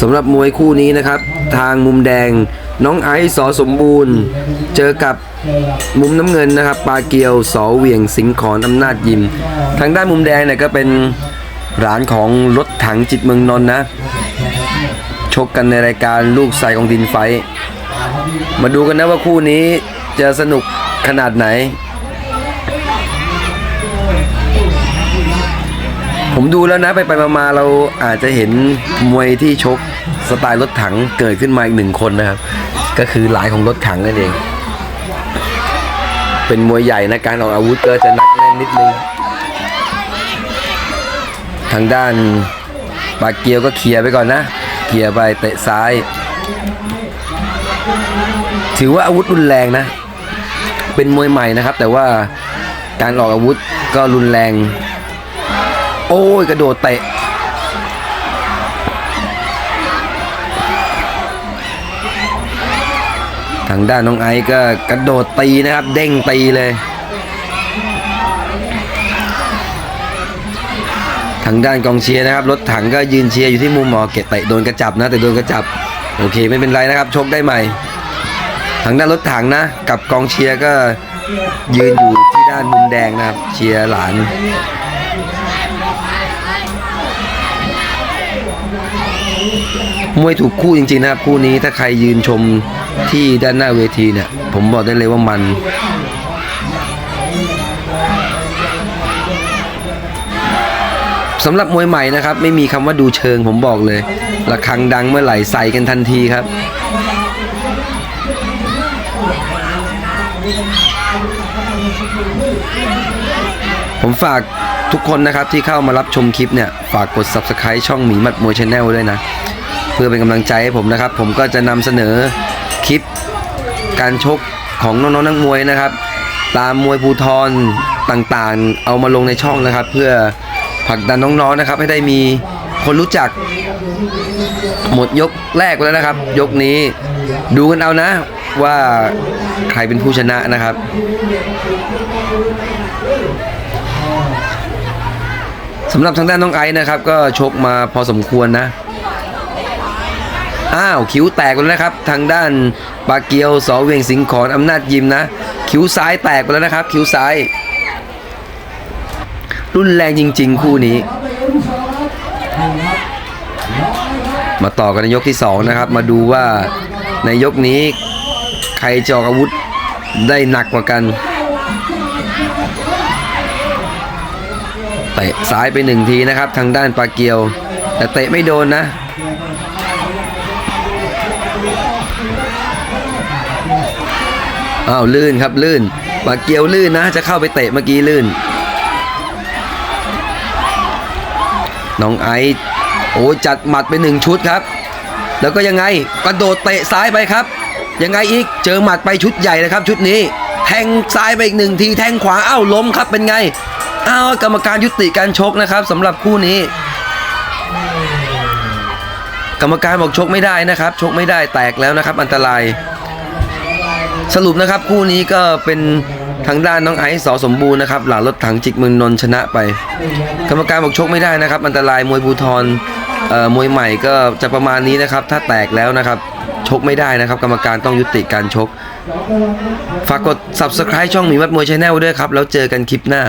สำหรับมวยคู่นี้นะครับ ทางมุมแดงน้องไอซ์สอสมบูรณ์ เจอกับมุมน้ำเงินนะครับปาเกียวสอเหวียงสิงขอนอำนาจยิม ทางด้านมุมแดงเนี่ยก็เป็นหลานของรถถังจิตเมืองนนนะ ชกกันในรายการลูกใส่ของดินไฟ มาดูกันนะว่าคู่นี้จะสนุกขนาดไหน ผมดูแล้วนะไปไปมาเราอาจจะเห็นมวยที่ชกสไตล์รถถังเกิดขึ้นมาอีกหนึ่งคนนะครับ ก็คือหลายของรถถังนั่นเอง เป็นมวยใหญ่นะการออกอาวุธก็จะหนักแน่นนิดนึง ทางด้านปากเกียวก็เคลียร์ไปก่อนนะ เคลียร์ไปเตะซ้าย ถือว่าอาวุธรุนแรงนะ เป็นมวยใหม่นะครับ แต่ว่าการออกอาวุธก็รุนแรง โอ้ย กระโดดเตะทางด้านน้องไอซ์ก็กระโดดตีนะครับ เด้งตีเลย ทางด้านกองเชียร์นะครับ รถถังก็ยืนเชียร์อยู่ที่มุมหมอเกตเตะโดนกระจับนะ แต่โดนกระจับ โอเคไม่เป็นไรนะครับ ชกได้ใหม่ ทางด้านรถถังนะ กับกองเชียร์ก็ยืนอยู่ที่ด้านมุมแดงนะครับ เชียร์หลาน มวยถูกคู่จริงๆนะครับคู่นี้ถ้าใครยืนชมที่ด้านหน้าเวทีเนี่ย ผมบอกได้เลยว่ามันสำหรับมวยใหม่นะครับ ไม่มีคำว่าดูเชิงผมบอกเลยระฆังดังเมื่อไหร่ใส่กันทันทีครับ ผมฝาก ทุกคนนะครับที่เข้ามารับชมคลิปเนี่ยฝากกด subscribe ช่องหมีมัดมวยชาแนลด้วยนะ เพื่อเป็นกำลังใจให้ผมนะครับ ผมก็จะนำเสนอคลิปการชกของน้องๆนักมวยนะครับ ตามมวยภูทรต่างๆ เอามาลงในช่องนะครับ เพื่อผลักดันน้องๆนะครับ ให้ได้มีคนรู้จัก หมดยกแรกไปแล้วนะครับ ยกนี้ดูกันเอานะว่าใครเป็นผู้ชนะนะครับ สำหรับทางด้านน้องไอซ์นะครับ ก็ชกมาพอสมควรนะ อ้าวคิ้วแตกไปแล้วนะครับ ทางด้านปาเกียวสอเวียงสิงขอนอำนาจยิมนะ คิ้วซ้ายแตกไปแล้วนะครับ คิ้วซ้าย รุนแรงจริง ๆ คู่นี้ มาต่อกันในยกที่ 2 นะครับ มาดูว่าในยกนี้ใครจะออกอาวุธได้หนักกว่ากัน เตะซ้ายไปหนึ่งทีนะครับ ทางด้านปาเกียว แต่เตะไม่โดนนะ อ้าวลื่นครับลื่น ปาเกียวลื่นนะ จะเข้าไปเตะเมื่อกี้ลื่น น้องไอซ์โอ้จัดหมัดไปหนึ่งชุดครับ แล้วก็ยังไงกระโดดเตะซ้ายไปครับ ยังไงอีกเจอหมัดไปชุดใหญ่นะครับ ชุดนี้ แทงซ้ายไปอีกหนึ่งทีแทงขวาอ้าวล้มครับเป็นไง อ้าวกรรมการยุติการชกนะครับสำหรับคู่นี้ กรรมการบอกชกไม่ได้นะครับ ชกไม่ได้แตกแล้วนะครับ อันตราย สรุปนะครับคู่นี้ก็เป็นทางด้านน้องไอซ์สอสมบูรณ์นะครับ หลานรถถังจิกเมืองนนชนะไป กรรมการบอกชกไม่ได้นะครับ อันตรายมวยภูทรเอ่อมวยใหม่ก็จะประมาณนี้นะครับ ถ้าแตกแล้วนะครับ ชกไม่ได้นะครับ กรรมการต้องยุติการชก ฝากกด subscribe ช่องหมีมัดมวยชาแนลด้วยครับ แล้วเจอกันคลิปหน้า